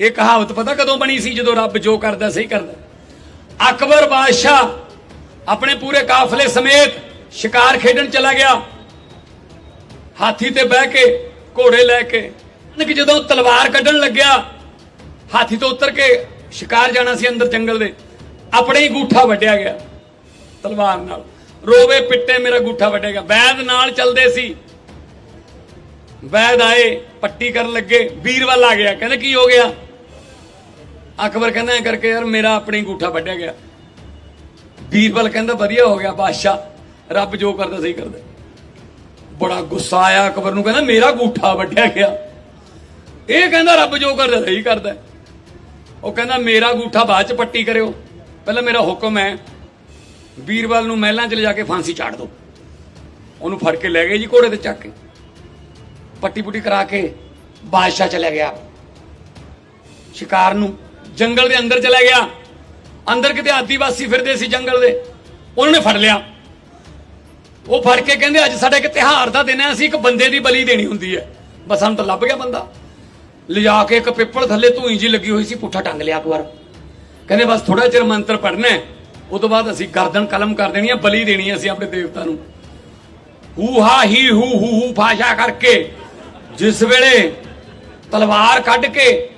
ਇਹ ਕਹਾਵਤ ਪਤਾ ਕਦੋਂ ਬਣੀ ਸੀ ਜਦੋਂ ਰੱਬ ਜੋ ਕਰਦਾ ਸਹੀ ਕਰਦਾ? ਅਕਬਰ ਬਾਦਸ਼ਾਹ ਆਪਣੇ ਪੂਰੇ ਕਾਫਲੇ ਸਮੇਤ ਸ਼ਿਕਾਰ ਖੇਡਣ ਚਲਾ ਗਿਆ। ਹਾਥੀ ਤੇ ਬਹਿ ਕੇ ਘੋੜੇ ਲੈ ਕੇ ਕਿ ਜਦੋਂ ਤਲਵਾਰ ਕੱਢਣ ਲੱਗਿਆ, ਹਾਥੀ ਤੋਂ ਉਤਰ ਕੇ ਸ਼ਿਕਾਰ ਜਾਣਾ ਸੀ ਅੰਦਰ ਜੰਗਲ ਦੇ। ਆਪਣੇ ਹੀ ਗੂਠਾ ਵੱਢਿਆ ਗਿਆ ਤਲਵਾਰ ਨਾਲ। ਰੋਵੇ ਪਿੱਟੇ ਮੇਰਾ ਗੂਠਾ ਵੱਢਿਆ ਗਿਆ ਵੈਦ ਨਾਲ ਚੱਲਦੇ ਸੀ। ਵੈਦ ਆਏ, ਪੱਟੀ ਕਰਨ ਲੱਗੇ ਵੀਰਵਾਲ ਆ ਗਿਆ। ਕਹਿੰਦਾ, ਕੀ ਹੋ ਗਿਆ? ਅਕਬਰ ਕਹਿੰਦਾ, ਐ ਕਰਕੇ ਯਾਰ ਮੇਰਾ ਆਪਣੇ ਗੂਠਾ ਵੱਢਿਆ ਗਿਆ। ਵੀਰਵਾਲ ਕਹਿੰਦਾ, ਵਧੀਆ ਹੋ ਗਿਆ ਬਾਦਸ਼ਾਹ ਰੱਬ ਜੋ ਕਰਦਾ ਸਹੀ ਕਰਦਾ। ਬੜਾ ਗੁੱਸਾ ਆਇਆ ਅਕਬਰ ਨੂੰ, ਕਹਿੰਦਾ, ਮੇਰਾ ਗੂਠਾ ਵੱਢਿਆ ਗਿਆ। ਇਹ ਕਹਿੰਦਾ, ਰੱਬ ਜੋ ਕਰਦਾ ਸਹੀ ਕਰਦਾ। ਉਹ ਕਹਿੰਦਾ, ਮੇਰਾ ਗੂਠਾ ਬਾਅਦ ਚ ਪੱਟੀ ਕਰਿਓ। ਪਹਿਲਾਂ ਮੇਰਾ ਹੁਕਮ ਹੈ ਵੀਰਵਾਲ ਨੂੰ ਮਹਿਲਾਂ ਚ ਲਿਜਾ ਕੇ ਫਾਂਸੀ ਚਾੜ ਦਿਓ। ਉਹਨੂੰ ਫੜ ਕੇ ਲੈ ਗਏ ਜੀ ਘੋੜੇ ਤੇ ਚੱਕ ਕੇ। ਪੱਟੀ ਪੁੱਟੀ ਕਰਾ ਕੇ ਬਾਦਸ਼ਾਹ ਚਲਾ ਗਿਆ। ਸ਼ਿਕਾਰ ਨੂੰ ਜੰਗਲ ਦੇ ਅੰਦਰ ਚਲਾ ਗਿਆ। ਅੰਦਰ ਕਿਤੇ ਆਦੀਵਾਸੀ ਫਿਰਦੇ ਸੀ ਜੰਗਲ ਦੇ, ਉਹਨਾਂ ਨੇ ਫੜ ਲਿਆ। ਉਹ ਫੜ ਕੇ ਕਹਿੰਦੇ, ਅੱਜ ਸਾਡੇ ਇੱਕ ਤਿਹਾਰ ਦਾ ਦਿਨ ਹੈ, ਅਸੀਂ ਇੱਕ ਬੰਦੇ ਦੀ ਬਲੀ ਦੇਣੀ ਹੁੰਦੀ ਹੈ। ਬਸ ਸਾਨੂੰ ਤਾਂ ਲੱਭ ਗਿਆ ਬੰਦਾ। ਲਿਜਾ ਕੇ ਇੱਕ ਪਿੱਪਲ ਥੱਲੇ ਧੂਈ ਜੀ ਲੱਗੀ ਹੋਈ ਸੀ, ਪੁੱਠਾ ਟੰਗ ਲਿਆ ਇੱਕ ਵਾਰ। ਕਹਿੰਦੇ, ਬਸ ਥੋੜਾ ਚਿਰ ਮੰਤਰ ਪੜਨਾ ਹੈ। ਉਹ ਤੋਂ ਬਾਅਦ ਅਸੀਂ ਗਰਦਨ ਕਲਮ ਕਰ ਦੇਣੀ ਹੈ, ਬਲੀ ਦੇਣੀ ਹੈ ਅਸੀਂ ਆਪਣੇ ਦੇਵਤਾ ਨੂੰ। ਹੂ ਹਾ ਹੀ ਹੂ ਹੂ ਹੂ ਫਾਸ਼ਾ ਕਰਕੇ ਜਿਸ ਵੇਲੇ ਤਲਵਾਰ ਕੱਢ ਕੇ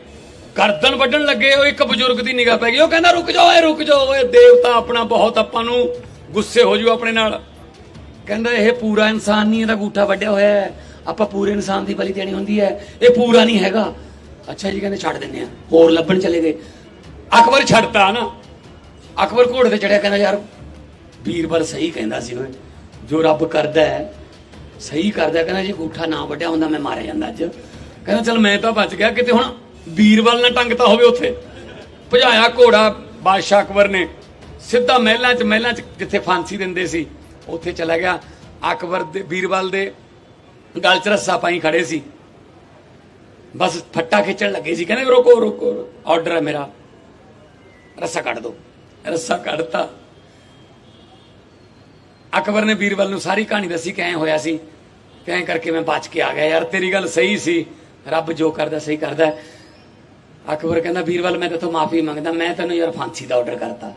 ਗਰਦਨ ਵੱਢਣ ਲੱਗੇ, ਉਹ ਇੱਕ ਬਜ਼ੁਰਗ ਦੀ ਨਿਗਾਹ ਪੈ ਗਈ। ਉਹ ਕਹਿੰਦਾ, ਰੁਕ ਜਾਓ ਓਏ, ਰੁਕ ਜਾਓ ਓਏ, ਦੇਵਤਾ ਆਪਣਾ ਬਹੁਤ ਆਪਾਂ ਨੂੰ ਗੁੱਸੇ ਹੋ ਜੂ ਆਪਣੇ ਨਾਲ। ਕਹਿੰਦਾ, ਇਹ ਪੂਰਾ ਇਨਸਾਨ ਨਹੀਂ, ਇਹਦਾ ਗੂਠਾ ਵੱਡਿਆ ਹੋਇਆ ਹੈ। ਆਪਾਂ ਪੂਰੇ ਇਨਸਾਨ ਦੀ ਬਲੀ ਦੇਣੀ ਹੁੰਦੀ ਹੈ। ਇਹ ਪੂਰਾ ਨਹੀਂ ਹੈਗਾ। ਅੱਛਾ ਜੀ, ਕਹਿੰਦੇ, ਛੱਡ ਦਿੰਦੇ ਆ ਹੋਰ ਲੱਭਣ ਚਲੇ ਗਏ। ਅਕਬਰ ਛੱਡਤਾ ਨਾ। ਅਕਬਰ ਘੋੜੇ ਤੇ ਚੜਿਆ, ਕਹਿੰਦਾ, ਯਾਰ, ਵੀਰਬਲ ਸਹੀ ਕਹਿੰਦਾ ਸੀ ਓਏ, ਜੋ ਰੱਬ ਕਰਦਾ ਹੈ ਸਹੀ ਕਰਦਾ, ਕਹਿੰਦਾ ਜੀ ਗੂਠਾ ਨਾ ਵੱਡਿਆ ਹੁੰਦਾ ਮੈਂ ਮਾਰਿਆ ਜਾਂਦਾ ਅੱਜ। ਕਹਿੰਦਾ ਚਲ ਮੈਂ ਤਾਂ ਬਚ ਗਿਆ, ਕਿਤੇ ਹੁਣ ਵੀਰਬਲ ਨਾ ਟੰਗਤਾ ਹੋਵੇ ਉੱਥੇ। ਭਜਾਇਆ ਘੋੜਾ, ਬਾਦਸ਼ਾਹ ਅਕਬਰ ਨੇ। ਸਿੱਧਾ ਮਹਿਲਾਂ 'ਚ ਮਹਿਲਾਂ 'ਚ ਜਿੱਥੇ ਫਾਂਸੀ ਦਿੰਦੇ ਸੀ, ਉੱਥੇ ਚਲਾ ਗਿਆ। ਅਕਬਰ ਦੇ ਵੀਰਬਲ ਦੇ ਗਲ 'ਚ ਰੱਸਾ ਪਾਈ ਖੜੇ ਸੀ। ਬਸ ਫੱਟਾ ਖਿੱਚਣ ਲੱਗੇ ਸੀ, ਕਹਿੰਦੇ ਰੋਕੋ ਰੋਕੋ ਆਰਡਰ ਹੈ ਮੇਰਾ। ਰੱਸਾ ਕੱਢ ਦੋ। ਰੱਸਾ ਕੱਢਤਾ। ਅਕਬਰ ਨੇ ਵੀਰਬਲ ਨੂੰ ਸਾਰੀ ਕਹਾਣੀ ਦੱਸੀ ਕਿ ਐਂ ਹੋਇਆ ਸੀ। ਕਿ ਐਂ ਕਰਕੇ ਮੈਂ ਬਚ ਕੇ ਆ ਗਿਆ ਯਾਰ, ਤੇਰੀ ਗੱਲ ਸਹੀ ਸੀ। ਰੱਬ ਜੋ ਕਰਦਾ, ਸਹੀ ਕਰਦਾ। ਅਕਬਰ ਕਹਿੰਦਾ, ਵੀਰਵਾਲ, ਮੈਂ ਤੇਥੋਂ ਮਾਫੀ ਮੰਗਦਾ, ਮੈਂ ਤੈਨੂੰ ਯਾਰ ਫਾਂਸੀ ਦਾ ਆਰਡਰ ਕਰਤਾ।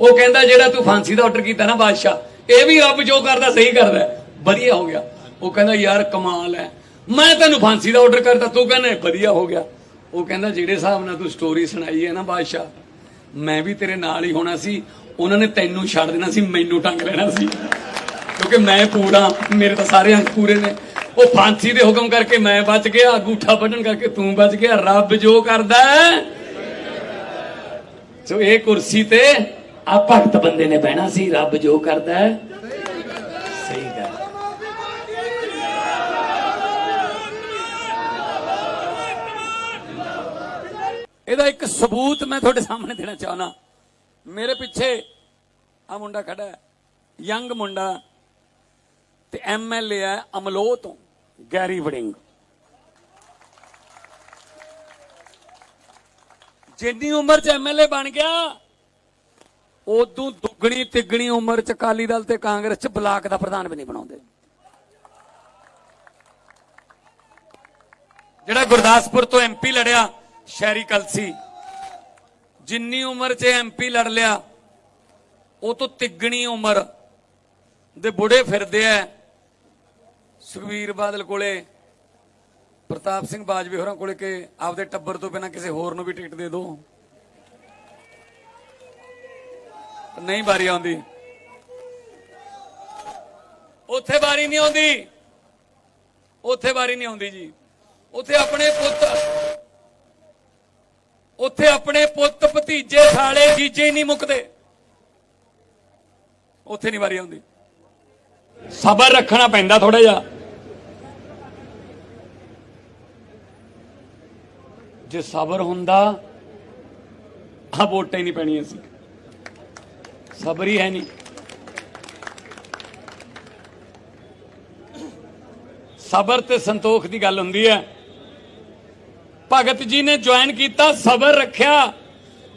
ਉਹ ਕਹਿੰਦਾ, ਜਿਹੜਾ ਤੂੰ ਫਾਂਸੀ ਦਾ ਆਰਡਰ ਕੀਤਾ ਨਾ ਬਾਦਸ਼ਾਹ, ਇਹ ਵੀ ਰੱਬ ਜੋ ਕਰਦਾ, ਸਹੀ ਕਰਦਾ। ਵਧੀਆ ਹੋ ਗਿਆ। ਉਹ ਕਹਿੰਦਾ, ਯਾਰ, ਕਮਾਲ ਹੈ। ਮੈਂ ਤੈਨੂੰ ਫਾਂਸੀ ਦਾ ਆਰਡਰ ਕਰਤਾ, ਤੂੰ ਕਹਿੰਦਾ, ਵਧੀਆ ਹੋ ਗਿਆ। ਉਹ ਕਹਿੰਦਾ, ਜਿਹੜੇ ਹਿਸਾਬ ਨਾਲ ਤੂੰ ਸਟੋਰੀ ਸੁਣਾਈ ਹੈ ਨਾ ਬਾਦਸ਼ਾਹ, ਮੈਂ ਵੀ ਤੇਰੇ ਨਾਲ ਹੀ ਹੋਣਾ ਸੀ। ਉਹਨਾਂ ਨੇ ਤੈਨੂੰ ਛੱਡ ਦੇਣਾ ਸੀ, ਮੈਨੂੰ ਟੰਗ ਲੈਣਾ ਸੀ। ਕਿਉਂਕਿ ਮੈਂ ਪੂਰਾ, ਮੇਰੇ ਤਾਂ ਸਾਰੇ ਅੰਕ ਪੂਰੇ ਨੇ। ਉਹ ਫਾਂਸੀ ਦੇ ਹੁਕਮ ਕਰਕੇ ਮੈਂ ਬਚ ਗਿਆ, ਅੰਗੂਠਾ ਵੱਢਣ ਕਰਕੇ ਤੂੰ ਬਚ ਗਿਆ। ਰੱਬ ਜੋ ਕਰਦਾ ਸੋ ਇਹ ਕੁਰਸੀ ਤੇ ਆ ਭਗਤ ਬੰਦੇ ਨੇ ਬਹਿਣਾ ਸੀ, ਰੱਬ ਜੋ ਕਰਦਾ ਹੈ। ਸਹੀ ਗੱਲ। ਇਹਦਾ ਇੱਕ ਸਬੂਤ ਮੈਂ ਤੁਹਾਡੇ ਸਾਹਮਣੇ ਦੇਣਾ ਚਾਹਣਾ ਮੇਰੇ ਪਿੱਛੇ ਆ ਮੁੰਡਾ ਖੜਾ ਹੈ, ਯੰਗ ਮੁੰਡਾ। ਤੇ ਐਮਐਲਏ ਹੈ ਅਮਲੋ ਤੋਂ, ਗੈਰੀ ਵੜਿੰਗ। ਜਿੰਨੀ ਉਮਰ ਚ ਐਮਐਲਏ ਬਣ ਗਿਆ, ਉਦੋਂ ਦੁੱਗਣੀ ਤਿੱਗਣੀ ਉਮਰ ਚ ਅਕਾਲੀ ਦਲ ਤੇ ਕਾਂਗਰਸ ਚ ਬਲਾਕ ਦਾ ਪ੍ਰਧਾਨ ਵੀ ਨਹੀਂ ਬਣਾਉਂਦੇ। ਜਿਹੜਾ ਗੁਰਦਾਸਪੁਰ ਤੋਂ ਐਮਪੀ ਲੜਿਆ, ਸ਼ਹਿਰੀ ਕਲਸੀ। ਜਿੰਨੀ ਉਮਰ 'ਚ ਐਮਪੀ ਲੜ ਲਿਆ, ਉਹ ਤੋਂ ਤਿੱਗਣੀ ਉਮਰ ਦੇ ਬੁੜੇ ਫਿਰਦੇ ਐ ਸੁਖਵੀਰ ਬਾਦਲ ਕੋਲੇ, ਪ੍ਰਤਾਪ ਸਿੰਘ ਬਾਜਵੇ ਹੋਰਾਂ ਕੋਲੇ ਕਿ ਆਪਦੇ ਟੱਬਰ ਤੋਂ ਬਿਨਾ ਕਿਸੇ ਹੋਰ ਨੂੰ ਵੀ ਟਿਕਟ ਦੇ ਦਿਓ ਨਹੀਂ ਵਾਰੀ ਆਉਂਦੀ। ਉੱਥੇ ਵਾਰੀ ਨਹੀਂ ਆਉਂਦੀ। ਉੱਥੇ ਵਾਰੀ ਨਹੀਂ ਆਉਂਦੀ ਜੀ। ਉੱਥੇ ਆਪਣੇ ਪੁੱਤ, ਉੱਥੇ ਆਪਣੇ ਪੁੱਤ ਭਤੀਜੇ ਸਾਲੇ ਜੀਜੇ ਹੀ ਨਹੀਂ ਮੁੱਕਦੇ। ਉੱਥੇ ਨਹੀਂ ਵਾਰੀ ਆਉਂਦੀ। ਸਬਰ ਰੱਖਣਾ ਪੈਂਦਾ ਥੋੜਾ ਜਿਹਾ। ਜੇ ਸਬਰ ਹੁੰਦਾ ਆ ਵੋਟਾਂ ਹੀ ਨਹੀਂ ਪੈਣੀਆਂ ਸੀ। ਸਬਰ ਹੀ ਹੈ ਨਹੀਂ। ਸਬਰ ਤੇ ਸੰਤੋਖ ਦੀ ਗੱਲ ਹੁੰਦੀ ਹੈ। ਭਗਤ ਜੀ ਨੇ ਜੁਆਇਨ ਕੀਤਾ, ਸਬਰ ਰੱਖਿਆ।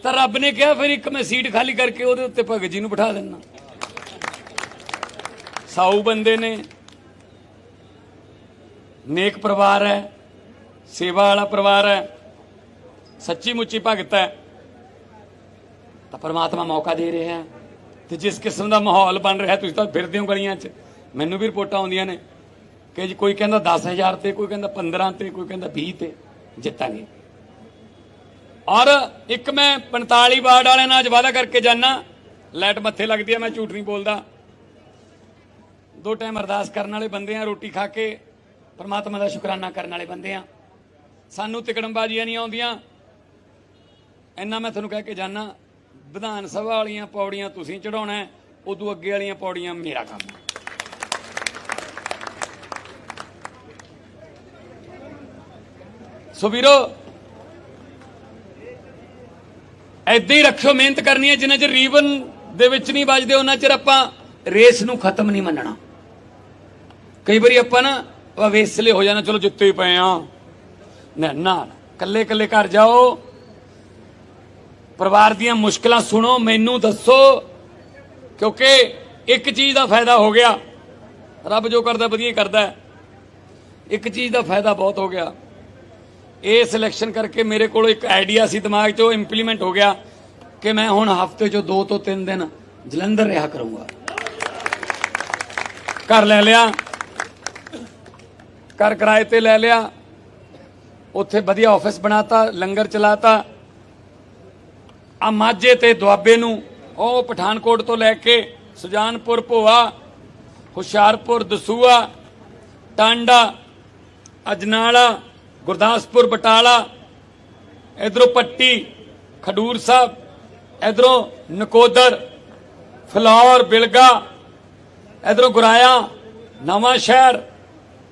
ਤਾਂ ਰੱਬ ਨੇ ਕਿਹਾ, ਫਿਰ ਇੱਕ ਮੈਂ ਸੀਟ ਖਾਲੀ ਕਰਕੇ ਉਹਦੇ ਉੱਤੇ ਭਗਤ ਜੀ ਨੂੰ ਬਿਠਾ ਦੇਣਾ ਸਾਊ ਬੰਦੇ ਨੇ। ਨੇਕ ਪਰਿਵਾਰ ਹੈ, ਸੇਵਾ ਵਾਲਾ ਪਰਿਵਾਰ ਹੈ। ਸੱਚੀ ਮੁੱਚੀ ਭਗਤ ਹੈ। ਤਾਂ ਪਰਮਾਤਮਾ ਮੌਕਾ ਦੇ ਰਿਹਾ ਹੈ ਤੇ ਜਿਸ ਕਿਸਮ ਦਾ ਮਾਹੌਲ ਬਣ ਰਿਹਾ, ਤੁਸੀਂ ਤਾਂ ਫਿਰਦੇ ਹੋ ਗਲੀਆਂ 'ਚ। ਮੈਨੂੰ ਵੀ ਰਿਪੋਰਟਾਂ ਆਉਂਦੀਆਂ ਨੇ ਕਿ ਜੀ ਕੋਈ ਕਹਿੰਦਾ 10000 ਤੇ, ਕੋਈ ਕਹਿੰਦਾ 15 ਤੇ, ਕੋਈ ਕਹਿੰਦਾ 20 ਤੇ, ਜਿੱਤਾਂਗੇ। ਔਰ ਇੱਕ ਮੈਂ 45 ਵਾਰਡ ਵਾਲਿਆਂ ਨਾਲ ਅੱਜ ਵਾਅਦਾ ਕਰਕੇ ਜਾਣਾ ਲਾਈਟ ਮੱਥੇ ਲੱਗਦੀ ਹੈ ਮੈਂ ਝੂਠ ਨਹੀਂ ਬੋਲਦਾ। ਦੋ ਟਾਈਮ ਅਰਦਾਸ ਕਰਨ ਵਾਲੇ ਬੰਦੇ ਆ, ਰੋਟੀ ਖਾ ਕੇ ਪਰਮਾਤਮਾ ਦਾ ਸ਼ੁਕਰਾਨਾ ਕਰਨ ਵਾਲੇ ਬੰਦੇ ਆ। ਸਾਨੂੰ ਤਿਕੜਮਬਾਜ਼ੀਆਂ ਨਹੀਂ ਆਉਂਦੀਆਂ ਇੰਨਾ ਮੈਂ ਤੁਹਾਨੂੰ ਕਹਿ ਕੇ ਜਾਣਾ ਵਿਧਾਨ ਸਭਾ ਵਾਲੀਆਂ ਪੌੜੀਆਂ ਤੁਸੀਂ ਚੜਾਉਣਾ ਉਦੋਂ ਅੱਗੇ ਵਾਲੀਆਂ ਪੌੜੀਆਂ ਮੇਰਾ ਕੰਮ ਹੈ। ਸੋ ਵੀਰੋ ਐਦਾਂ ਹੀ ਰੱਖਿਓ, ਮਿਹਨਤ ਕਰਨੀ ਹੈ, ਜਿੰਨਾ ਚਿਰ ਰੀਬਨ ਦੇ ਵਿੱਚ ਨਹੀਂ ਵੱਜਦੇ, ਉਹਨਾਂ ਚਿਰ ਆਪਾਂ ਰੇਸ ਨੂੰ ਖਤਮ ਨਹੀਂ ਮੰਨਣਾ। ਕਈ ਵਾਰੀ ਆਪਾਂ ਨਾ ਵੇਸਲੇ ਹੋ ਜਾਣਾ ਚਲੋ ਜਿੱਤੇ ਹੀ ਪਏ ਆ ਨਾ ਨਾ ਕੱਲੇ ਕੱਲੇ ਘਰ ਜਾਓ ਪਰਿਵਾਰ ਦੀਆਂ ਮੁਸ਼ਕਲਾਂ ਸੁਣੋ, ਮੈਨੂੰ ਦੱਸੋ, ਕਿਉਂਕਿ ਇੱਕ ਚੀਜ਼ ਦਾ ਫਾਇਦਾ ਹੋ ਗਿਆ। ਰੱਬ ਜੋ ਕਰਦਾ, ਵਧੀਆ ਕਰਦਾ। ਇੱਕ ਚੀਜ਼ ਦਾ ਫਾਇਦਾ ਬਹੁਤ ਹੋ ਗਿਆ। ਇਹ ਸਿਲੈਕਸ਼ਨ ਕਰਕੇ ਮੇਰੇ ਕੋਲ ਇੱਕ ਆਈਡੀਆ ਸੀ ਦਿਮਾਗ 'ਚ ਉਹ ਇੰਪਲੀਮੈਂਟ ਹੋ ਗਿਆ ਕਿ ਮੈਂ ਹੁਣ ਹਫ਼ਤੇ 'ਚੋਂ ਦੋ ਤੋਂ ਤਿੰਨ ਦਿਨ ਜਲੰਧਰ ਰਿਹਾ ਕਰੂੰਗਾ। ਘਰ ਲੈ ਲਿਆ। ਘਰ ਕਿਰਾਏ ਤੇ ਲੈ ਲਿਆ। ਉੱਥੇ ਵਧੀਆ ਆਫਿਸ ਬਣਾਤਾ, ਲੰਗਰ ਚਲਾਤਾ। ਆ ਮਾਝੇ ਤੇ ਦੁਆਬੇ ਨੂੰ, ਉਹ ਪਠਾਨਕੋਟ ਤੋਂ ਲੈ ਕੇ ਸੁਜਾਨਪੁਰ, ਭੋਆ, ਹੁਸ਼ਿਆਰਪੁਰ, ਦਸੂਆ, ਟਾਂਡਾ, ਅਜਨਾਲਾ, ਗੁਰਦਾਸਪੁਰ, ਬਟਾਲਾ, ਇਧਰੋਂ ਪੱਟੀ, ਖਡੂਰ ਸਾਹਿਬ, ਇਧਰੋਂ ਨਕੋਦਰ, ਫਲੌਰ, ਬਿਲਗਾ, ਇਧਰੋਂ ਗੁਰਾਇਆ, ਨਵਾਂ ਸ਼ਹਿਰ,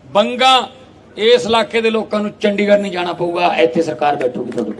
ਬੰਗਾ, ਇਸ ਇਲਾਕੇ ਦੇ ਲੋਕਾਂ ਨੂੰ ਚੰਡੀਗੜ੍ਹ ਨਹੀਂ ਜਾਣਾ ਪਊਗਾ, ਇੱਥੇ ਸਰਕਾਰ ਬੈਠੂਗੀ ਤੁਹਾਡੇ